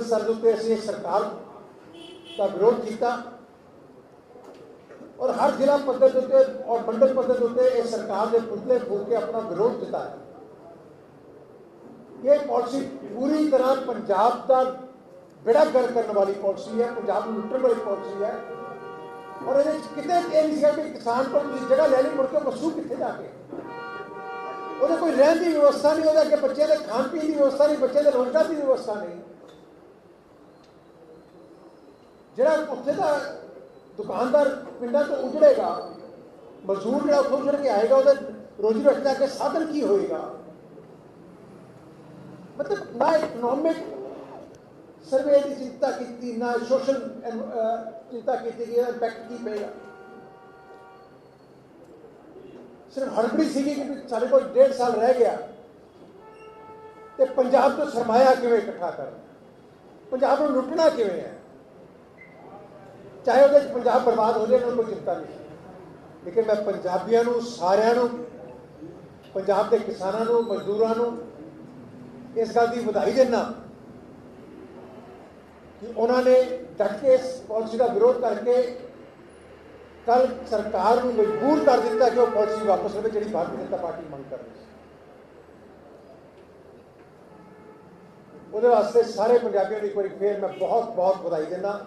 Sir ਦੇ ਉੱਤੇ ਅਸੀਂ ਸਰਕਾਰ ਦਾ ਵਿਰੋਧ ਕੀਤਾ ਔਰ ਹਰ ਜ਼ਿਲ੍ਹਾ ਪੱਧਰ ਦੇ ਉੱਤੇ ਔਰ ਮੰਡਲ ਪੱਧਰ ਦੇ ਉੱਤੇ ਇਹ ਸਰਕਾਰ ਦੇ ਪੁਤਲੇ ਫੂਕ ਕੇ ਆਪਣਾ ਵਿਰੋਧ ਜਤਾਇਆ ਇਹ ਪਾਲਿਸੀ ਪੂਰੀ ਤਰ੍ਹਾਂ ਪੰਜਾਬ ਦਾ ਬੇੜਾ ਗਰ ਕਰਨ ਵਾਲੀ ਪਾਲਿਸੀ ਹੈ ਪੰਜਾਬ ਨੂੰ ਲੁੱਟਣ ਵਾਲੀ ਪਾਲਿਸੀ ਹੈ ਔਰ ਇਹਦੇ ਵਿੱਚ ਕਿਤੇ ਇਹ ਨਹੀਂ ਸੀਗਾ ਕਿ ਕਿਸਾਨ ਕੋਲ ਤੁਸੀਂ ਜਗ੍ਹਾ ਲੈ ਲਈ ਮੁੜ ਕੇ ਵਸੂ ਕਿੱਥੇ ਜਾ ਕੇ ਉਹਦੇ ਕੋਈ ਰਹਿਣ ਦੀ ਵਿਵਸਥਾ ਨਹੀਂ ਉਹਦੇ ਅੱਗੇ ਬੱਚੇ ਦੇ ਖਾਣ ਪੀਣ ਦੀ ਵਿਵਸਥਾ ਨਹੀਂ ਬੱਚੇ ਦੇ ਰੋਜ਼ਗਾਰ ਦੀ ਵਿਵਸਥਾ ਨਹੀਂ ਜਿਹੜਾ ਉੱਥੇ ਦਾ ਦੁਕਾਨਦਾਰ ਪਿੰਡਾਂ ਤੋਂ ਉਜੜੇਗਾ, ਮਜ਼ਦੂਰ ਜਿਹੜਾ ਉੱਥੋਂ ਉਜੜ ਕੇ ਆਏਗਾ, ਉਹਦੇ ਰੋਜੀ ਰੋਟੀ ਦਾ ਅੱਗੇ ਸਾਧਨ ਕੀ ਹੋਏਗਾ? ਮਤਲਬ ਨਾ ਇਕਨੋਮਿਕ ਸਰਵੇ ਦੀ ਚਿੰਤਾ ਕੀਤੀ, ਨਾ ਸੋਸ਼ਲ ਚਿੰਤਾ ਕੀਤੀ ਕਿ ਇਹਦਾ ਇੰਪੈਕਟ ਕੀ ਪਏਗਾ। ਸਿਰਫ ਹੜਬੜੀ ਸੀਗੀ ਕਿ ਸਾਡੇ ਕੋਲ ਡੇਢ ਸਾਲ ਰਹਿ ਗਿਆ ਤੇ ਪੰਜਾਬ ਤੋਂ ਸਰਮਾਇਆ ਕਿਵੇਂ ਇਕੱਠਾ ਕਰਨਾ? ਪੰਜਾਬ ਨੂੰ ਲੁੱਟਣਾ ਕਿਵੇਂ ਹੈ? ਚਾਹੇ ਉਹਦੇ 'ਚ ਪੰਜਾਬ ਬਰਬਾਦ ਹੋ ਜਾਏ ਮੈਨੂੰ ਕੋਈ ਚਿੰਤਾ ਨਹੀਂ। ਲੇਕਿਨ ਮੈਂ ਪੰਜਾਬੀਆਂ ਨੂੰ, ਸਾਰਿਆਂ ਨੂੰ, ਪੰਜਾਬ ਦੇ ਕਿਸਾਨਾਂ ਨੂੰ, ਮਜ਼ਦੂਰਾਂ ਨੂੰ ਇਸ ਗੱਲ ਦੀ ਵਧਾਈ ਦਿੰਦਾ ਕਿ ਉਹਨਾਂ ਨੇ ਡਟ ਕੇ ਇਸ ਪਾਲਿਸੀ ਦਾ ਵਿਰੋਧ ਕਰਕੇ ਕੱਲ ਸਰਕਾਰ ਨੂੰ ਮਜਬੂਰ ਕਰ ਦਿੱਤਾ ਕਿ ਉਹ ਪਾਲਿਸੀ ਵਾਪਸ ਲਵੇ, ਜਿਹੜੀ ਭਾਰਤੀ ਜਨਤਾ ਪਾਰਟੀ ਮੰਗ ਕਰ ਰਹੀ ਸੀ। ਉਹਦੇ ਵਾਸਤੇ ਸਾਰੇ ਪੰਜਾਬੀਆਂ ਨੂੰ ਇੱਕ ਵਾਰੀ ਫੇਰ ਮੈਂ ਬਹੁਤ ਬਹੁਤ ਵਧਾਈ ਦਿੰਦਾ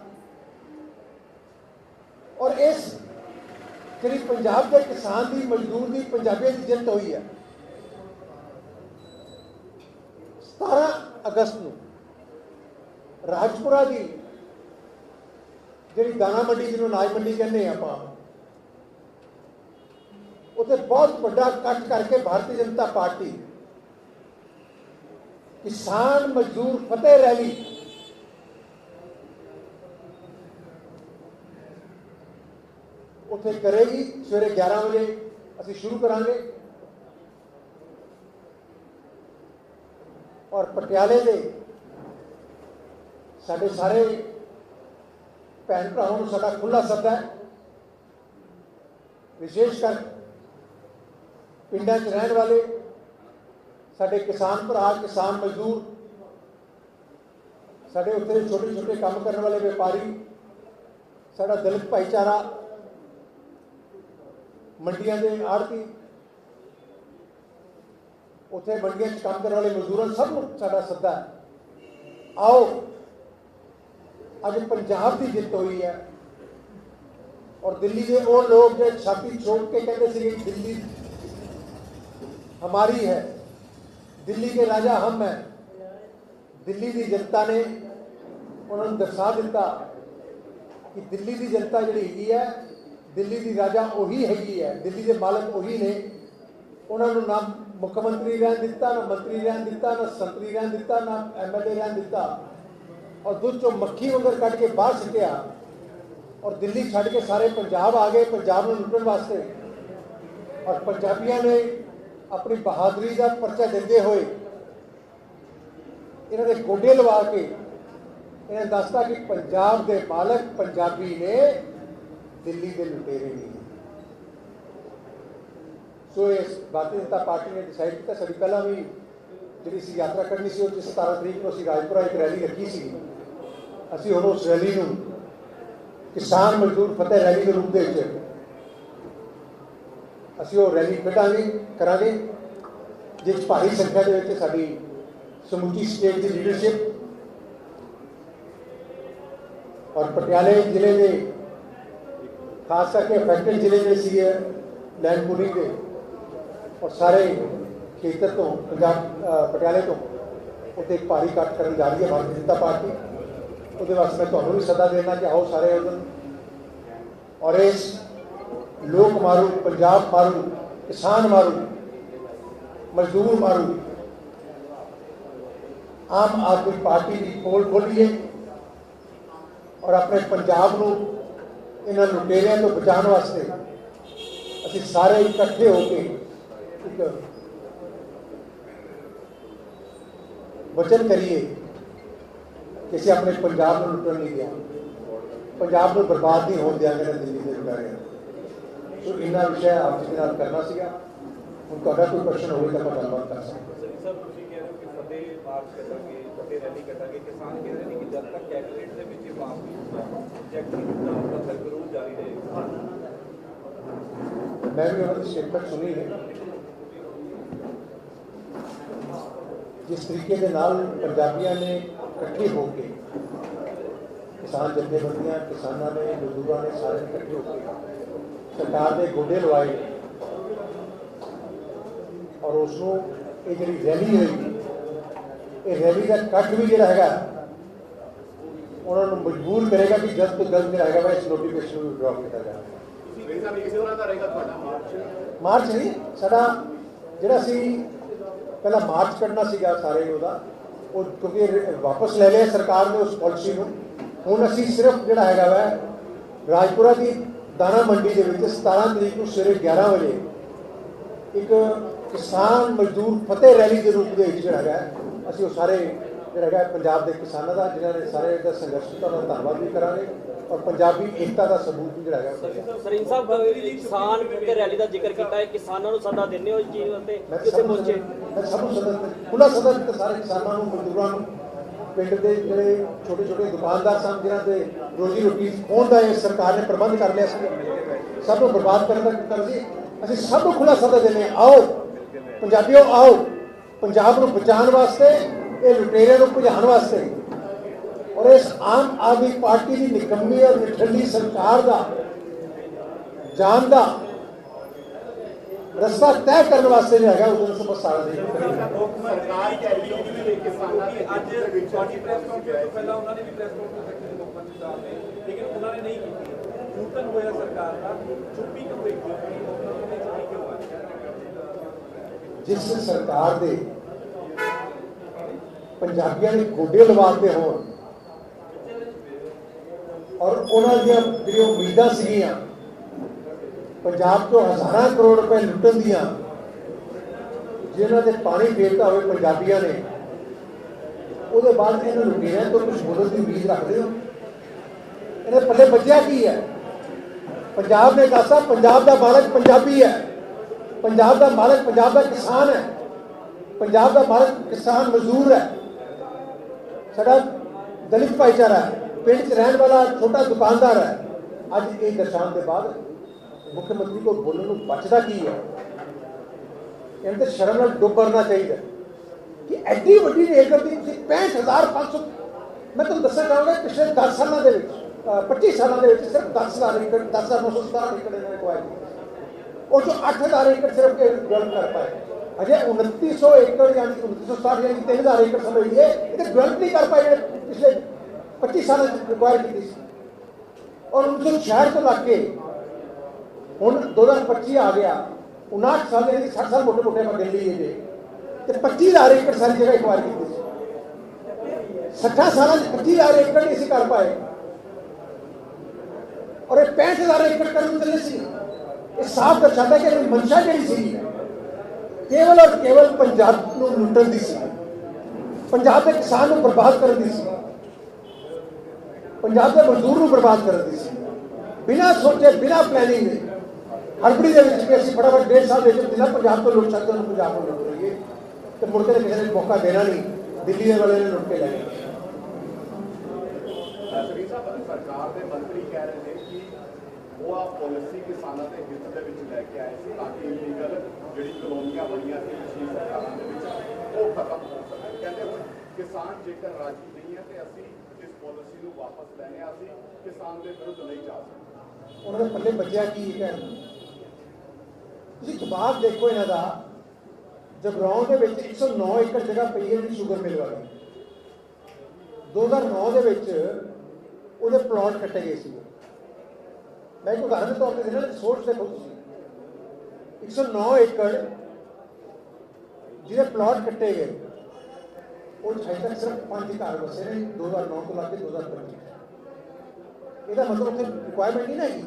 ਔਰ ਇਸ ਜਿਹੜੀ ਪੰਜਾਬ ਦੇ ਕਿਸਾਨ ਦੀ, ਮਜ਼ਦੂਰ ਦੀ, ਪੰਜਾਬੀਆਂ ਦੀ ਜਿੱਤ ਹੋਈ ਹੈ। 17 ਅਗਸਤ ਨੂੰ ਰਾਜਪੁਰਾ ਦੀ ਜਿਹੜੀ ਦਾਣਾ ਮੰਡੀ, ਜਿਹਨੂੰ ਅਨਾਜ ਮੰਡੀ ਕਹਿੰਦੇ ਆ ਆਪਾਂ, ਉੱਥੇ ਬਹੁਤ ਵੱਡਾ ਇਕੱਠ ਕਰਕੇ ਭਾਰਤੀ ਜਨਤਾ ਪਾਰਟੀ ਕਿਸਾਨ ਮਜ਼ਦੂਰ ਫਤਿਹ ਰੈਲੀ ਉੱਥੇ ਕਰੇਗੀ ਸਵੇਰੇ 11 ਵਜੇ ਅਸੀਂ ਸ਼ੁਰੂ ਕਰਾਂਗੇ। ਔਰ ਪਟਿਆਲੇ ਦੇ ਸਾਡੇ ਸਾਰੇ ਭੈਣ ਭਰਾਵਾਂ ਨੂੰ ਸਾਡਾ ਖੁੱਲਾ ਸੱਦਾ ਹੈ। ਵਿਸ਼ੇਸ਼ ਕਰ ਪਿੰਡਾਂ 'ਚ ਰਹਿਣ ਵਾਲੇ, ਸਾਡੇ ਕਿਸਾਨ ਭਰਾ, ਕਿਸਾਨ ਮਜ਼ਦੂਰ, ਸਾਡੇ ਉੱਥੇ ਛੋਟੇ ਛੋਟੇ ਕੰਮ ਕਰਨ ਵਾਲੇ ਵਪਾਰੀ, ਸਾਡਾ ਦਲਿਤ ਭਾਈਚਾਰਾ ਮੰਡੀਆਂ ਦੇ ਆੜਤੀ। ਉੱਥੇ ਮੰਡੀਆਂ 'ਚ ਕੰਮ ਕਰਨ ਵਾਲੇ ਮਜ਼ਦੂਰਾਂ ਸਭ ਨੂੰ ਸਾਡਾ ਸੱਦਾ ਹੈ। ਆਓ, ਅੱਜ ਪੰਜਾਬ ਦੀ ਜਿੱਤ ਹੋਈ ਹੈ। ਔਰ ਦਿੱਲੀ ਦੇ ਉਹ ਲੋਕ ਜਿਹੜੇ ਛਾਤੀ ਛੋੜ ਕੇ ਕਹਿੰਦੇ ਸੀ ਕਿ ਦਿੱਲੀ ਹਮਾਰੀ ਹੈ, ਦਿੱਲੀ ਕੇ ਰਾਜਾ ਹਮ ਹੈ। ਦਿੱਲੀ ਦੀ ਜਨਤਾ ਨੇ ਉਹਨਾਂ ਨੂੰ ਦਰਸਾ ਦਿੱਤਾ ਕਿ ਦਿੱਲੀ ਦੀ ਜਨਤਾ ਜਿਹੜੀ ਹੈਗੀ ਹੈ ਦਿੱਲੀ ਦੀ ਰਾਜਾ ਉਹੀ ਹੈਗੀ ਹੈ, ਦਿੱਲੀ ਦੇ ਮਾਲਕ ਉਹੀ ਨੇ। ਉਹਨਾਂ ਨੂੰ ਨਾ ਮੁੱਖ ਮੰਤਰੀ ਰਹਿਣ ਦਿੱਤਾ, ਨਾ ਮੰਤਰੀ ਰਹਿਣ ਦਿੱਤਾ, ਨਾ ਸੰਤਰੀ ਰਹਿਣ ਦਿੱਤਾ, ਨਾ ਐਮਐਲਏ ਰਹਿਣ ਦਿੱਤਾ। ਔਰ ਦੁੱਧ ਚੋਂ ਮੱਖੀ ਵਾਂਗਰ ਕੱਢ ਕੇ ਬਾਹਰ ਸਿੱਟਿਆ। ਔਰ ਦਿੱਲੀ ਛੱਡ ਕੇ ਸਾਰੇ ਪੰਜਾਬ ਆ ਗਏ, ਪੰਜਾਬ ਨੂੰ ਲੁੱਟਣ ਵਾਸਤੇ। ਔਰ ਪੰਜਾਬੀਆਂ ਨੇ ਆਪਣੀ ਬਹਾਦਰੀ ਦਾ ਪਰਚਾ ਦਿੰਦੇ ਹੋਏ ਇਹਨਾਂ ਦੇ ਗੋਡੇ ਲਵਾ ਕੇ, ਇਹਨਾਂ ਦੱਸਤਾ ਕਿ ਪੰਜਾਬ ਦੇ ਮਾਲਕ ਪੰਜਾਬੀ ਨੇ। ਦਿੱਲੀ ਦੇ ਲੁਟੇਰੇ ਨਹੀਂ ਸੋ ਇਸ ਭਾਰਤੀ ਜਨਤਾ ਪਾਰਟੀ ਨੇ ਡਿਸਾਈਡ ਕੀਤਾ, ਸਾਡੀ ਪਹਿਲਾਂ ਵੀ ਜਿਹੜੀ ਸੀ ਯਾਤਰਾ ਕਰਨੀ ਸੀ, ਉਹ 17 ਤਰੀਕ ਨੂੰ ਅਸੀਂ ਰਾਜਪੁਰਾ ਇੱਕ ਰੈਲੀ ਰੱਖੀ ਸੀ। ਅਸੀਂ ਹੁਣ ਉਸ ਰੈਲੀ ਨੂੰ ਕਿਸਾਨ ਮਜ਼ਦੂਰ ਫਤਿਹ ਰੈਲੀ ਦੇ ਰੂਪ ਦੇ ਵਿੱਚ ਅਸੀਂ ਉਹ ਰੈਲੀ ਕੱਢਾਂਗੇ, ਕਰਾਂਗੇ, ਜਿਸ ਭਾਰੀ ਸੰਖਿਆ ਦੇ ਵਿੱਚ ਸਾਡੀ ਸਮੁੱਚੀ ਸਟੇਟ ਦੀ ਲੀਡਰਸ਼ਿਪ ਔਰ ਪਟਿਆਲੇ ਜ਼ਿਲ੍ਹੇ ਦੇ ਖਾਸ ਕਰਕੇ ਅਫੈਕਟਡ ਜ਼ਿਲ੍ਹੇ ਦੇ ਸੀਗੇ ਲੈਂਡ ਪੂਲਿੰਗ ਦੇ ਔਰ ਸਾਰੇ ਖੇਤਰ ਤੋਂ, ਪੰਜਾਬ ਪਟਿਆਲੇ ਤੋਂ ਉੱਥੇ ਭਾਰੀ ਇਕੱਠ ਕਰਨ ਜਾ ਰਹੀ ਹੈ ਭਾਰਤੀ ਜਨਤਾ ਪਾਰਟੀ। ਉਹਦੇ ਵਾਸਤੇ ਮੈਂ ਤੁਹਾਨੂੰ ਵੀ ਸੱਦਾ ਦੇਣਾ ਕਿ ਆਓ ਸਾਰੇ ਉਦੋਂ ਔਰ ਇਸ ਲੋਕ ਮਾਰੂ, ਪੰਜਾਬ ਮਾਰੂ, ਕਿਸਾਨ ਮਾਰੂ, ਮਜ਼ਦੂਰ ਮਾਰੂ, ਆਮ ਆਦਮੀ ਪਾਰਟੀ ਦੀ ਪੋਲ ਖੋਲੀਏ ਔਰ ਆਪਣੇ ਪੰਜਾਬ ਨੂੰ ਇਹਨਾਂ ਲੁਟੇਰਿਆਂ ਤੋਂ ਬਚਾਉਣ ਵਾਸਤੇ ਅਸੀਂ ਸਾਰੇ ਇਕੱਠੇ ਹੋ ਕੇ ਇੱਕ ਵਚਨ ਕਰੀਏ ਕਿ ਅਸੀਂ ਆਪਣੇ ਪੰਜਾਬ ਨੂੰ ਲੁੱਟਣ ਨਹੀਂ ਦਿਆਂ ਪੰਜਾਬ ਨੂੰ ਬਰਬਾਦ ਨਹੀਂ ਹੋਣ ਦਿਆਂਗੇ ਨਾ ਦਿੱਲੀ ਦੇ ਲੁਟਾਰੇ ਸੋ ਇਹਨਾਂ ਵਿਸ਼ਾ ਆਪ ਜੀ ਨਾਲ ਕਰਨਾ ਸੀਗਾ। ਹੁਣ ਤੁਹਾਡਾ ਕੋਈ ਪ੍ਰਸ਼ਨ ਹੋਵੇ ਤਾਂ ਆਪਾਂ ਗੱਲਬਾਤ ਕਰ ਸਕਦੇ ਸਰ, ਤੁਸੀਂ ਕਹਿ ਰਹੇ ਹੋ ਕਿ ਫਤਿਹ ਮਾਰਚ ਕਰਾਂਗੇ ਵੱਡੇ ਰੈਲੀ ਕੱਢਾਂਗੇ ਕਿਸਾਨ ਕਹਿ ਰਹੇ ਨੇ ਕਿ ਜਦ ਤੱਕ ਕੈਬਨਿਟ ਦੇ ਵਿੱਚ ਇਹ ਪਾਸ ਨਹੀਂ ਹੁੰਦਾ ਪ੍ਰੋਜੈਕਟ ਨਹੀਂ ਹੁੰਦਾ ਤਦ ਤੱਕ ਵਿਰੋਧ ਜਾਰੀ ਰਹੇਗਾ ਮੈਂ ਵੀ ਉਹਨਾਂ ਦੀ ਸਟੇਟਮੈਂਟ ਸੁਣੀ ਹੈ ਜਿਸ ਤਰੀਕੇ ਦੇ ਨਾਲ ਪੰਜਾਬੀਆਂ ਨੇ ਇਕੱਠੇ ਹੋ ਕੇ ਕਿਸਾਨ ਜਥੇਬੰਦੀਆਂ ਕਿਸਾਨਾਂ ਨੇ ਮਜ਼ਦੂਰਾਂ ਨੇ ਸਾਰੇ ਨੇ ਇਕੱਠੇ ਹੋ ਕੇ ਸਰਕਾਰ ਦੇ ਗੋਡੇ ਲਵਾਏ ਔਰ ਉਸ ਨੂੰ ਇਹ ਜਿਹੜੀ ਰੈਲੀ ਹੋਈ ਇਹ ਰੈਲੀ ਦਾ ਕੱਟ ਵੀ ਜਿਹੜਾ ਹੈਗਾ ਉਹਨਾਂ ਨੂੰ ਮਜਬੂਰ ਕਰੇਗਾ ਕਿ ਜਲਦ ਤੋਂ ਜਲਦ ਜਿਹੜਾ ਹੈਗਾ ਵਾ ਇਸ ਨੋਟੀਫਿਕੇਸ਼ਨ ਨੂੰ ਡਰਾਪ ਕੀਤਾ ਜਾਵੇ। ਮਾਰਚ ਨਹੀਂ, ਸਾਡਾ ਜਿਹੜਾ ਸੀ, ਪਹਿਲਾਂ ਮਾਰਚ ਕੱਢਣਾ ਸੀਗਾ ਸਾਰੇ ਨੂੰ ਉਹਦਾ। ਉਹ ਕਿਉਂਕਿ ਵਾਪਸ ਲੈ ਲਿਆ ਸਰਕਾਰ ਨੇ ਉਸ ਪਾਲਿਸੀ ਨੂੰ। ਹੁਣ ਅਸੀਂ ਸਿਰਫ ਜਿਹੜਾ ਹੈਗਾ ਵਾ, ਰਾਜਪੁਰਾ ਦੀ ਦਾਣਾ ਮੰਡੀ ਦੇ ਵਿੱਚ 17 ਤਰੀਕ ਨੂੰ ਸਵੇਰੇ 11 ਵਜੇ ਇੱਕ ਕਿਸਾਨ ਮਜ਼ਦੂਰ ਫਤਿਹ ਰੈਲੀ ਦੇ ਰੂਪ ਦੇ ਵਿੱਚ ਜਿਹੜਾ ਹੈਗਾ, ਅਸੀਂ ਉਹ ਸਾਰੇ ਜਿਹੜਾ ਹੈਗਾ ਪੰਜਾਬ ਦੇ ਕਿਸਾਨਾਂ ਦਾ ਜਿਨ੍ਹਾਂ ਨੇ ਸਾਰੇ ਦਾ ਸੰਘਰਸ਼ ਕੀਤਾ ਉਹਨਾਂ ਦਾ ਧੰਨਵਾਦ ਵੀ ਕਰਾਂਗੇ। ਔਰ ਪੰਜਾਬੀ ਏਕਤਾ ਦਾ ਸਬੂਤ ਵੀ ਜਿਹੜਾ ਹੈਗਾ। ਸਰਿੰਗ ਸਾਹਿਬ ਕਿਸਾਨ ਤੇ ਰੈਲੀ ਦਾ ਜ਼ਿਕਰ ਕੀਤਾ ਹੈ ਕਿਸਾਨਾਂ ਨੂੰ ਸੱਦਾ ਦਿੰਦੇ ਹੋ ਇਸ ਚੀਜ਼ ਉੱਤੇ ਮੈਂ ਕਿੱਥੇ ਸਭ ਨੂੰ ਪਹੁੰਚੇ? ਮੈਂ ਸਭ ਨੂੰ ਸਦਨ ਖੁੱਲਾ ਸਦਨ ਦਿੱਤਾ ਸਾਰੇ ਕਿਸਾਨਾਂ ਨੂੰ ਮਜ਼ਦੂਰਾਂ ਨੂੰ। ਪਿੰਡ ਦੇ ਜਿਹੜੇ ਛੋਟੇ ਛੋਟੇ ਦੁਕਾਨਦਾਰ ਸਨ ਜਿਨ੍ਹਾਂ ਦੇ ਰੋਜੀ ਰੋਟੀ ਖੋਹਣ ਦਾ ਇਹ ਸਰਕਾਰ ਨੇ ਪ੍ਰਬੰਧ ਕਰ ਲਿਆ ਸੀ। ਸਭ ਨੂੰ ਬਰਬਾਦ ਕਰਨ ਦਾ ਕੀਤਾ ਸੀ। ਅਸੀਂ ਸਭ ਨੂੰ ਖੁੱਲਾ ਸੱਦਾ ਦਿੰਦੇ ਆਓ। ਪੰਜਾਬੀਓ ਆਓ। ਪੰਜਾਬ ਨੂੰ ਬਚਾਉਣ ਵਾਸਤੇ ਇਹ ਲੁਟੇਰਿਆਂ ਨੂੰ ਭਜਾਉਣ ਵਾਸਤੇ ਔਰ ਇਸ ਆਮ ਆਦਮੀ ਪਾਰਟੀ ਦੀ ਨਿਕੰਮੀ ਔਰ ਨਿਠੱਲੀ ਸਰਕਾਰ ਦਾ ਜਾਨ ਦਾ ਰਸਤਾ ਤੈਅ ਕਰਨ ਵਾਸਤੇ ਜਿਹੜਾ ਹੈਗਾ ਉਹਨੂੰ ਸਭ ਸਾਰਾ ਦੇ ਸਰਕਾਰ ਕਹਿ ਰਹੀ ਹੈ ਕਿ ਕਿਸਾਨਾਂ ਦੇ ਅੱਜ ਤੁਹਾਡੀ ਪ੍ਰੈਸ ਕਾਨਫਰੰਸ ਤੋਂ ਪਹਿਲਾਂ ਉਹਨਾਂ ਨੇ ਵੀ ਪ੍ਰੈਸ ਕਾਨਫਰੰਸ ਰੱਖੀ ਮੁੱਖ ਮੰਤਰੀ ਸਾਹਿਬ ਨੇ ਲੇਕਿਨ ਉਹਨਾਂ ਨੇ ਨਹੀਂ ਕੀਤੀ ਚੂਤਨ ਹੋਇਆ ਸਰਕਾਰ ਦਾ ਚੁੱਪੀ ਕਿਉਂ ਹੋਈ ਮੁੱਖ ਮੰਤਰੀ ਨੇ ਚੁੱਪੀ ਕਿਉਂ ਆਈ ਜਿਸ ਸਰਕਾਰ ਦੇ ਪੰਜਾਬੀਆਂ ਦੇ ਗੋਡੇ ਲਵਾਤੇ ਹੋਣ। ਔਰ ਉਹਨਾਂ ਦੀਆਂ ਜਿਹੜੀਆਂ ਉਮੀਦਾਂ ਸੀਗੀਆਂ, ਪੰਜਾਬ ਤੋਂ ਹਜ਼ਾਰਾਂ ਕਰੋੜ ਰੁਪਏ ਲੁੱਟਣ ਦੀਆਂ ਜਿਹਨਾਂ ਦੇ ਪਾਣੀ ਫੇਰਤਾ ਹੋਵੇ ਪੰਜਾਬੀਆਂ ਨੇ, ਉਹਦੇ ਬਾਅਦ ਇਹਨਾਂ ਲੁਟੇਰਿਆਂ ਤੋਂ ਕੁਝ ਬੋਲਣ ਦੀ ਉਮੀਦ ਰੱਖਦੇ ਹੋ? ਇਹਦੇ ਪੱਲੇ ਬੱਜਿਆ ਕੀ ਹੈ? ਪੰਜਾਬ ਨੇ ਦੱਸਾ ਪੰਜਾਬ ਦਾ ਮਾਲਕ ਪੰਜਾਬੀ ਹੈ। ਪੰਜਾਬ ਦਾ ਮਾਲਕ, ਪੰਜਾਬ ਦਾ ਕਿਸਾਨ ਹੈ। ਪੰਜਾਬ ਦਾ ਮਾਲਕ ਕਿਸਾਨ ਮਜ਼ਦੂਰ ਹੈ। ਸਾਡਾ ਦਲਿਤ ਭਾਈਚਾਰਾ ਹੈ, ਪਿੰਡ 'ਚ ਰਹਿਣ ਵਾਲਾ ਛੋਟਾ ਦੁਕਾਨਦਾਰ ਹੈ। ਅੱਜ ਇਹ ਦਰਸ਼ਾਉਣ ਦੇ ਬਾਅਦ ਮੁੱਖ ਮੰਤਰੀ ਕੋਲ ਬੋਲਣ ਨੂੰ ਬਚਦਾ ਕੀ ਹੈ? ਇਹਨਾਂ ਤੇ ਸ਼ਰਮ ਨਾਲ ਡੁੱਬ ਚਾਹੀਦਾ ਕਿ ਐਡੀ ਵੱਡੀ ਰੇਲ ਗੱਡੀ ਤੁਸੀਂ 65500 ਮੈਂ ਤੁਹਾਨੂੰ ਦੱਸਣਾ ਚਾਹਾਂਗਾ ਪਿਛਲੇ 10 ਸਾਲਾਂ ਦੇ ਵਿੱਚ 25 ਸਾਲਾਂ ਦੇ ਵਿੱਚ ਸਿਰਫ 10000 ਏਕੜ 10917 ਏਕੜ ਇਹਨਾਂ ਨੇ ਕਵਾਇਆ ਉਹ ਜੋ 8000 ਏਕੜ ਸਿਰਫ ਡਿਵੈਲਪ ਕਰ ਪਾਏ। ਅਜੇ 2900 ਏਕੜ ਯਾਨੀ ਕਿ 2960 ਯਾਨੀ ਕਿ 3000 ਏਕੜ ਸਮਝ ਲਈਏ ਇਹ ਤੇ ਡਿਵੈਲਪ ਨਹੀਂ ਕਰ ਪਾਏ ਜਿਹੜੇ ਪਿਛਲੇ 25 ਸਾਲਾਂ ਚ ਰਿਕਵਾਇਰ ਕੀਤੀ ਸੀ ਔਰ 1966 ਤੋਂ ਲੱਗ ਕੇ ਹੁਣ 2025 ਆ ਗਿਆ 59 ਸਾਲ ਦੇ 60 ਸਾਲ ਮੋਟੇ ਮੋਟੇ ਮੈਂ ਗਿਣ ਲਈਏ ਜੇ ਤੇ 25000 ਏਕੜ ਸਾਰੀ ਜਗ੍ਹਾ ਰਿਕਵਾਇਰ ਕੀਤੀ ਸੀ 60 ਸਾਲਾਂ ਚ 25000 ਏਕੜ ਨਹੀਂ ਸੀ ਕਰ ਪਾਏ ਔਰ ਇਹ 65000 ਏਕੜ ਕਰਨ ਚੱਲੇ ਸੀ ਇਹ ਸਾਫ਼ ਦਰਸਾਉਂਦਾ ਕਿ ਇਹ ਮਨਸ਼ਾ ਜਿਹੜੀ ਸੀ ਕੇਵਲ ਔਰ ਕੇਵਲ ਪੰਜਾਬ ਨੂੰ ਲੁੱਟਣ ਦੀ ਸੀ। ਪੰਜਾਬ ਦੇ ਕਿਸਾਨ ਨੂੰ ਬਰਬਾਦ ਕਰਨ ਦੀ ਸੀ। ਪੰਜਾਬ ਦੇ ਮਜ਼ਦੂਰ ਨੂੰ ਬਰਬਾਦ ਕਰਨ ਦੀ ਸੀ। ਬਿਨਾਂ ਸੋਚੇ, ਬਿਨਾਂ ਪਲੈਨਿੰਗ ਦੇ ਹੜਬੜੀ ਦੇ ਵਿੱਚ ਕਿ ਅਸੀਂ ਫਟਾਫਟ ਡੇਢ ਸਾਲ ਦੇ ਵਿੱਚ ਜਿੰਨਾ ਪੰਜਾਬ ਤੋਂ ਲੁੱਟ ਸਕਦੇ ਉਹਨੂੰ ਪੰਜਾਬ ਨੂੰ ਲੁੱਟ ਲਈਏ। ਤੇ ਮੁੜ ਕੇ ਕਿਸੇ ਨੇ ਮੌਕਾ ਦੇਣਾ ਨਹੀਂ। ਦਿੱਲੀ ਦੇ ਵਾਲੇ ਨੇ ਲੁੱਟ ਕੇ ਲੈ ਗਏ। ਸਰਕਾਰ ਦੇ ਮੰਤਰੀ ਕਹਿ ਰਹੇ ਨੇ ਕਿ ਉਹ ਆ ਪਾਲਿਸੀ ਕਿਸਾਨਾਂ ਦੇ ਹਿੱਤ ਦੇ ਵਿੱਚ ਲੈ ਕੇ ਆਏ ਸੀ, ਤਾਂ ਕਿ ਇਲੀਗਲ ਜਿਹੜੀ ਕਲੋਨੀਆਂ ਬਣੀਆਂ ਸੀ ਪਿਛਲੀ ਸਰਕਾਰਾਂ ਦੇ ਵਿੱਚ, ਉਹ ਖਤਮ ਹੋ ਸਕੇ ਕਹਿੰਦੇ ਹੁਣ ਕਿਸਾਨ ਜੇਕਰ ਰਾਜੀ ਨਹੀਂ ਹੈ, ਤੇ ਅਸੀਂ ਇਸ ਪਾਲਿਸੀ ਨੂੰ ਵਾਪਸ ਲੈਣੇ ਆ, ਅਸੀਂ ਕਿਸਾਨ ਦੇ ਵਿਰੁੱਧ ਨਹੀਂ ਜਾ ਸਕਦੇ। ਉਹਨਾਂ ਦੇ ਪੱਲੇ ਬੱਜਿਆ ਕੀ ਹੈ ਤੁਸੀਂ ਜਵਾਬ ਦੇਖੋ ਇਹਨਾਂ ਦਾ ਜਗਰਾਉਂ ਦੇ ਵਿੱਚ 109 ਏਕੜ ਜਗ੍ਹਾ ਪਈ ਹੈ ਜਿਹੜੀ ਸ਼ੂਗਰ ਮਿਲ ਵਾਲੀ। 2009 ਦੇ ਵਿੱਚ ਉਹਦੇ ਪਲਾਟ ਕੱਟੇ ਗਏ ਸੀ। ਮੈਂ ਇੱਕ ਉਦਾਹਰਨ ਦੇ ਤੌਰ ਤੇ ਦੇਣਾ, ਸੋਚ ਦੇਖੋ ਤੁਸੀਂ। 109 ਏਕੜ ਜਿਹਦੇ ਪਲਾਟ ਕੱਟੇ ਗਏ। ਉਹ 'ਚ ਸਿਰਫ ਪੰਜ ਘਰ ਵਸੇ ਨੇ 2009 ਤੋਂ ਲੱਗ ਕੇ 2025 ਇਹਦਾ ਮਤਲਬ ਉੱਥੇ ਰਿਕੁਆਇਰਮੈਂਟ ਨਹੀਂ ਨਾ ਹੈਗੀ।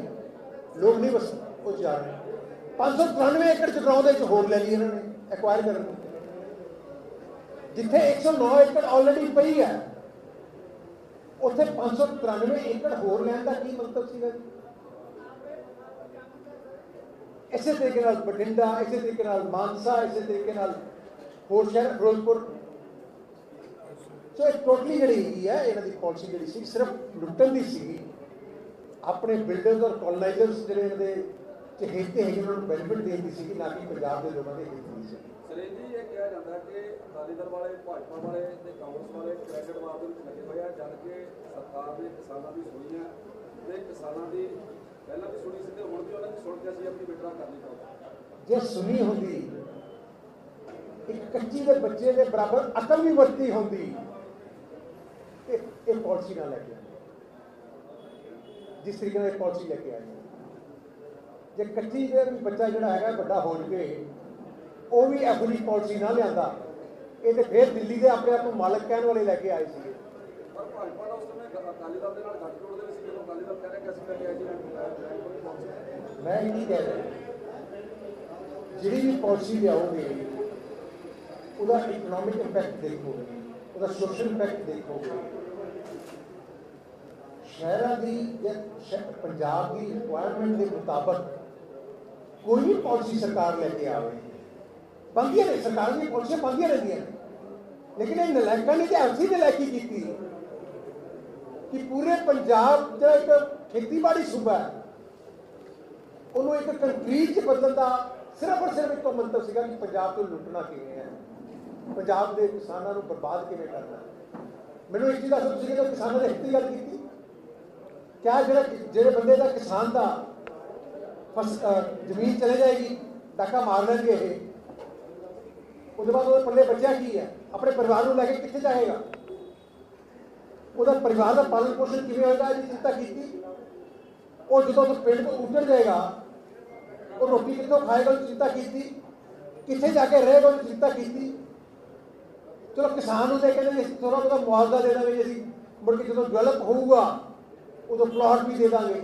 ਲੋਕ ਨਹੀਂ ਬਸ ਉਹ ਜਾ ਰਹੇ। 593 ਏਕੜ ਜਗਰਾਉਂ ਦੇ ਵਿੱਚ ਹੋਰ ਲੈ ਲਈ ਇਹਨਾਂ ਨੇ ਐਕਵਾਇਰ ਕਰਨ ਨੂੰ। ਜਿੱਥੇ 109 ਏਕੜ ਆਲਰੇਡੀ ਪਈ ਹੈ, ਉੱਥੇ 593 ਏਕੜ ਹੋਰ ਲੈਣ ਦਾ ਕੀ ਮਤਲਬ ਸੀਗਾ ਜੀ? ਇਸੇ ਤਰੀਕੇ ਨਾਲ ਬਠਿੰਡਾ, ਇਸੇ ਤਰੀਕੇ ਨਾਲ ਮਾਨਸਾ, ਇਸੇ ਤਰੀਕੇ ਨਾਲ ਹੋਰ ਸ਼ਹਿਰ ਫਿਰੋਜ਼ਪੁਰ। ਸੋ ਇਹ ਟੋਟਲੀ ਜਿਹੜੀ ਹੈਗੀ ਹੈ, ਇਹਨਾਂ ਦੀ ਪਾਲਿਸੀ ਜਿਹੜੀ ਸੀ, ਸਿਰਫ ਲੁੱਟਣ ਦੀ ਸੀਗੀ ਆਪਣੇ ਬਿਲਡਰਸ ਔਰ ਕਲੋਨਾਈਜ਼ਰਸ ਜਿਹੜੇ ਇਹਨਾਂ ਦੇ ਚਹੇਤੇ ਹੈਗੇ, ਉਹਨਾਂ ਨੂੰ ਬੈਨੀਫਿਟ ਦੇਣ ਦੀ ਸੀਗੀ ਨਾ ਕਿ ਪੰਜਾਬ ਦੇ ਲੋਕਾਂ ਦੇ ਹਿੱਤ ਦੀ ਸੀ। ਸਰੇ ਜੀ, ਇਹ ਕਿਹਾ ਜਾਂਦਾ ਕਿ ਅਕਾਲੀ ਦਲ ਵਾਲੇ, ਭਾਜਪਾ ਵਾਲੇ ਤੇ ਕਾਂਗਰਸ ਵਾਲੇ ਕ੍ਰੈਡਿਟ ਵਾਰ ਦੇ ਵਿੱਚ ਲੱਗੇ ਹੋਏ ਆ, ਜਦ ਕਿ ਸਰਕਾਰ ਨੇ ਕਿਸਾਨਾਂ ਦੀ ਸੁਣੀ ਹੈ ਤੇ ਕਿਸਾਨਾਂ ਦੀ ਪਹਿਲਾਂ ਵੀ ਸੁਣੀ ਸੀ ਤੇ ਹੁਣ ਵੀ ਉਹਨਾਂ ਦੀ ਸੁਣ ਕੇ ਅਸੀਂ ਆਪਣੀ ਵਿਡਰਾ ਕਰਨੀ ਚਾਹੁੰਦੇ। ਜੇ ਸੁਣੀ ਹੁੰਦੀ ਇੱਕ ਕੱਚੀ ਦੇ ਬੱਚੇ ਦੇ ਬਰਾਬਰ ਅਕਲ ਵੀ ਵਰਤੀ ਹੁੰਦੀ ਤੇ ਇਹ ਪਾਲਿਸੀ ਨਾ ਲੈ ਕੇ ਜਿਸ ਤਰੀਕੇ ਨਾਲ ਇਹ ਪਾਲਿਸੀ ਲੈ ਕੇ ਆਏ ਜੇ ਕੱਚੀ ਦੇ ਬੱਚਾ ਜਿਹੜਾ ਹੈਗਾ ਵੱਡਾ ਹੋ ਜਵੇ ਉਹ ਵੀ ਇਹੋ ਜਿਹੀ ਪਾਲਿਸੀ ਨਾ ਲਿਆਂਦਾ ਇਹ ਤੇ ਫੇਰ ਦਿੱਲੀ ਦੇ ਆਪਣੇ ਆਪ ਨੂੰ ਮਾਲਕ ਕਹਿਣ ਵਾਲੇ ਲੈ ਕੇ ਆਏ ਸੀ ਪਰ ਭਾਜਪਾ ਦਾ ਉਸ ਸਮੇਂ ਅਕਾਲੀ ਦਲ ਦੇ ਨਾਲ ਗੱਠਜੋੜ ਦੇ ਮੈਂ ਮੈਂ ਇਹ ਨਹੀਂ ਕਹਿ ਰਿਹਾ ਜਿਹੜੀ ਵੀ ਪਾਲਿਸੀ ਲਿਆਓਗੇ ਉਹਦਾ ਇਕਨੋਮਿਕ ਇੰਪੈਕਟ ਦੇਖੋਗੇ ਉਹਦਾ ਸੋਸ਼ਲ ਇੰਪੈਕਟ ਦੇਖੋਗੇ ਸ਼ਹਿਰਾਂ ਦੀ ਜਾਂ ਸ਼- ਪੰਜਾਬ ਦੀ ਰਿਕੁਆਇਰਮੈਂਟ ਦੇ ਮੁਤਾਬਕ ਕੋਈ ਵੀ ਪਾਲਿਸੀ ਸਰਕਾਰ ਲੈ ਕੇ ਆਵੇ ਬੰਦੀਆਂ ਨੇ ਸਰਕਾਰ ਦੀਆਂ ਪਾਲਿਸੀਆਂ ਬੰਦੀਆਂ ਰਹਿੰਦੀਆਂ ਨੇ ਲੇਕਿਨ ਇਹ ਨਲਾਇਕਾਂ ਨੇ ਤੇ ਐਸੀ ਨਲਾਇਕੀ ਕੀਤੀ ਕਿ ਪੂਰੇ ਪੰਜਾਬ ਜਿਹੜਾ ਇੱਕ ਖੇਤੀਬਾੜੀ ਸੂਬਾ ਹੈ। ਉਹਨੂੰ ਇੱਕ ਕੰਕਰੀਟ ਚ ਬਦਲਣ ਦਾ ਸਿਰਫ ਔਰ ਸਿਰਫ ਇੱਕੋ ਮੰਤਵ ਸੀਗਾ ਕਿ ਪੰਜਾਬ ਤੋਂ ਲੁੱਟਣਾ ਕਿਵੇਂ ਹੈ। ਪੰਜਾਬ ਦੇ ਕਿਸਾਨਾਂ ਨੂੰ ਬਰਬਾਦ ਕਿਵੇਂ ਕਰਨਾ ਮੈਨੂੰ ਇੱਕ ਚੀਜ਼ ਦੱਸੋ ਤੁਸੀਂ ਕਿਹਦੇ ਕਿਸਾਨਾਂ ਦੇ ਹਿੱਤ ਦੀ ਗੱਲ ਕੀਤੀ ਕਿਆ ਜਿਹੜਾ ਜਿਹੜੇ ਬੰਦੇ ਦਾ ਕਿਸਾਨ ਦਾ ਜ਼ਮੀਨ ਚਲੇ ਜਾਏਗੀ, ਡਾਕਾ ਮਾਰ ਲੈਣਗੇ ਇਹ, ਉਹਦੇ ਬਾਅਦ ਉਹਦੇ ਪੱਲੇ ਬਚਿਆ ਕੀ ਹੈ? ਆਪਣੇ ਪਰਿਵਾਰ ਨੂੰ ਲੈ ਕੇ ਕਿੱਥੇ ਜਾਏਗਾ? ਉਹਦਾ ਪਰਿਵਾਰ ਦਾ ਪਾਲਣ ਪੋਸ਼ਣ ਕਿਵੇਂ ਹੋਏਗਾ, ਇਹਦੀ ਚਿੰਤਾ ਕੀਤੀ? ਉਹ ਜਦੋਂ ਉਹ ਪਿੰਡ ਤੋਂ ਉੱਜੜ ਜਾਏਗਾ, ਉਹ ਰੋਟੀ ਕਿੱਥੋਂ ਖਾਏਗਾ, ਉਹਦੀ ਚਿੰਤਾ ਕੀਤੀ? ਕਿੱਥੇ ਜਾ ਕੇ ਰਹੇਗਾ, ਉਹਦੀ ਚਿੰਤਾ ਕੀਤੀ? ਚਲੋ ਕਿਸਾਨ ਨੂੰ ਦੇ ਕਹਿੰਦੇ ਥੋੜਾ ਬਹੁਤਾ ਮੁਆਵਜ਼ਾ ਦੇ ਦਾਂਗੇ ਅਸੀਂ ਮੁੜ ਕੇ ਜਦੋਂ ਡਿਵੈਲਪ ਹੋਊਗਾ, ਉਦੋਂ ਪਲਾਟ ਵੀ ਦੇ ਦਾਂਗੇ।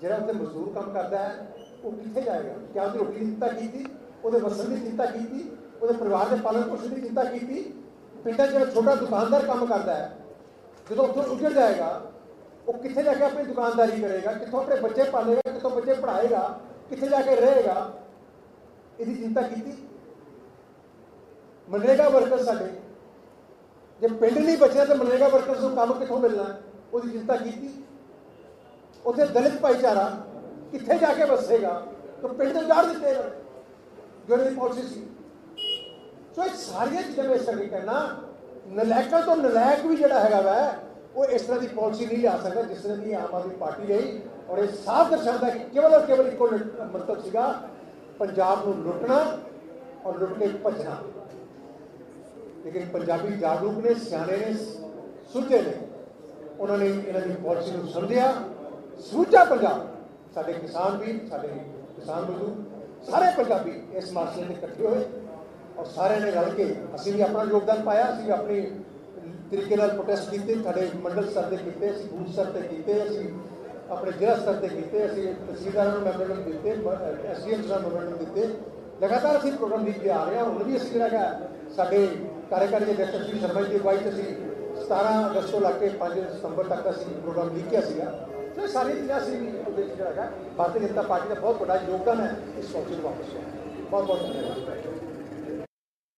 ਜਿਹੜਾ ਉੱਥੇ ਮਜ਼ਦੂਰ ਕੰਮ ਕਰਦਾ ਹੈ, ਉਹ ਕਿੱਥੇ ਜਾਏਗਾ? ਕਿਆ ਉਹਦੀ ਰੋਟੀ ਦੀ ਚਿੰਤਾ ਕੀਤੀ? ਉਹਦੇ ਵਸਣ ਦੀ ਚਿੰਤਾ ਕੀਤੀ? ਉਹਦੇ ਪਰਿਵਾਰ ਦੇ ਪਾਲਣ ਪੋਸ਼ਣ ਦੀ ਚਿੰਤਾ ਕੀਤੀ? ਪਿੰਡਾਂ 'ਚ ਜਿਹੜਾ ਛੋਟਾ ਦੁਕਾਨਦਾਰ ਕੰਮ ਕਰਦਾ ਹੈ ਜਦੋਂ ਉੱਥੋਂ ਉੱਜੜ ਜਾਏਗਾ, ਉਹ ਕਿੱਥੇ ਜਾ ਕੇ ਆਪਣੀ ਦੁਕਾਨਦਾਰੀ ਕਰੇਗਾ, ਕਿੱਥੋਂ ਆਪਣੇ ਬੱਚੇ ਪਾਲੇਗਾ, ਕਿੱਥੋਂ ਬੱਚੇ ਪੜ੍ਹਾਏਗਾ, ਕਿੱਥੇ ਜਾ ਕੇ ਰਹੇਗਾ, ਇਹਦੀ ਚਿੰਤਾ ਕੀਤੀ? ਮਨਰੇਗਾ ਵਰਕਰ ਸਾਡੇ। ਜੇ ਪਿੰਡ ਨਹੀਂ ਬਚਿਆ ਤਾਂ ਮਨਰੇਗਾ ਵਰਕਰਸ ਨੂੰ ਕੰਮ ਕਿੱਥੋਂ ਮਿਲਣਾ? ਉਹਦੀ ਚਿੰਤਾ ਕੀਤੀ? ਉੱਥੇ ਦਲਿਤ ਭਾਈਚਾਰਾ ਕਿੱਥੇ ਜਾ ਕੇ ਵਸੇਗਾ? ਤਾਂ ਪਿੰਡ ਤੋਂ ਜਾੜ ਦਿੱਤੇ ਇਹਨਾਂ ਨੇ। ਜਿਹੜੀ ਪਾਲਿਸੀ ਸੀ। ਸੋ ਇਹ ਸਾਰੀਆਂ ਚੀਜ਼ਾਂ ਮੈਂ ਇਸ ਕਰਕੇ ਕਹਿਣਾ ਨਲਾਇਕਾਂ ਤੋਂ ਨਲਾਇਕ ਵੀ ਜਿਹੜਾ ਹੈਗਾ ਵੈ ਉਹ ਇਸ ਤਰ੍ਹਾਂ ਦੀ ਪਾਲਿਸੀ ਨਹੀਂ ਲਿਆ ਸਕਦਾ ਜਿਸ ਤਰ੍ਹਾਂ ਦੀ ਆਮ ਆਦਮੀ ਪਾਰਟੀ ਲਈ ਔਰ ਇਹ ਸਾਫ਼ ਦਰਸਾਉਂਦਾ ਕਿ ਕੇਵਲ ਔਰ ਕੇਵਲ ਇੱਕੋ ਲੁੱਟ- ਮੰਤਵ ਸੀਗਾ ਪੰਜਾਬ ਨੂੰ ਲੁੱਟਣਾ ਔਰ ਲੁੱਟ ਕੇ ਭੱਜਣਾ ਲੇਕਿਨ ਪੰਜਾਬੀ ਜਾਗਰੂਕ ਨੇ ਸਿਆਣੇ ਨੇ ਸੁਝੇ ਨੇ ਉਹਨਾਂ ਨੇ ਇਹਨਾਂ ਦੀ ਪਾਲਿਸੀ ਨੂੰ ਸਮਝਿਆ ਸੂਝਾ ਪੰਜਾਬ ਸਾਡੇ ਕਿਸਾਨ ਵੀ ਸਾਡੇ ਕਿਸਾਨ ਮਜ਼ਦੂਰ ਸਾਰੇ ਪੰਜਾਬੀ ਇਸ ਮਸਲੇ ਤੇ ਇਕੱਠੇ ਹੋਏ ਔਰ ਸਾਰਿਆਂ ਨੇ ਰਲ ਕੇ ਅਸੀਂ ਵੀ ਆਪਣਾ ਯੋਗਦਾਨ ਪਾਇਆ ਅਸੀਂ ਵੀ ਆਪਣੀ ਤਰੀਕੇ ਨਾਲ ਪ੍ਰੋਟੈਸਟ ਕੀਤੇ ਸਾਡੇ ਮੰਡਲ ਸਤਰ ਤੇ ਕੀਤੇ ਅਸੀਂ ਬੂਥ ਸਤਰ ਤੇ ਕੀਤੇ ਅਸੀਂ ਆਪਣੇ ਜ਼ਿਲ੍ਹਾ ਸਤਰ ਤੇ ਕੀਤੇ ਅਸੀਂ ਤਹਿਸੀਲਦਾਰਾਂ ਨੂੰ ਮੈਮੋਰੈਂਡਮ ਦਿੱਤੇ ਐਸਡੀਐਮ ਨੂੰ ਮੈਮੋਰੈਂਡਮ ਦਿੱਤੇ ਲਗਾਤਾਰ ਅਸੀਂ ਪ੍ਰੋਗਰਾਮ ਲਿਖ ਕੇ ਆ ਰਹੇ ਹਾਂ ਹੁਣ ਵੀ ਅਸੀਂ ਜਿਹੜਾ ਹੈਗਾ ਸਾਡੇ ਕਾਰਜਕਾਰੀ ਦੇ ਡਾਇਰੈਕਟਰ ਸ਼੍ਰੀ ਸ਼ਰਮਾ ਜੀ ਦੀ ਅਗਵਾਈ 'ਚ ਅਸੀਂ 17 ਅਗਸਤ ਤੋਂ ਲੱਗ ਕੇ 5 ਸਤੰਬਰ ਤੱਕ ਦਾ ਅਸੀਂ ਪ੍ਰੋਗਰਾਮ ਲਿਖਿਆ ਸੀਗਾ ਸੋ ਇਹ ਸਾਰੀਆਂ ਚੀਜ਼ਾਂ ਅਸੀਂ ਉਹਦੇ 'ਚ ਜਿਹੜਾ ਹੈਗਾ ਭਾਰਤੀ ਜਨਤਾ ਪਾਰਟੀ ਦਾ ਬਹੁਤ ਵੱਡਾ ਯੋਗਦਾਨ ਹੈ ਇਸ ਸੋਚ ਨੂੰ ਵਾਪਸ ਲਿਆਉਣ 'ਚ। ਬਹੁਤ ਬਹੁਤ ਧੰਨਵਾਦ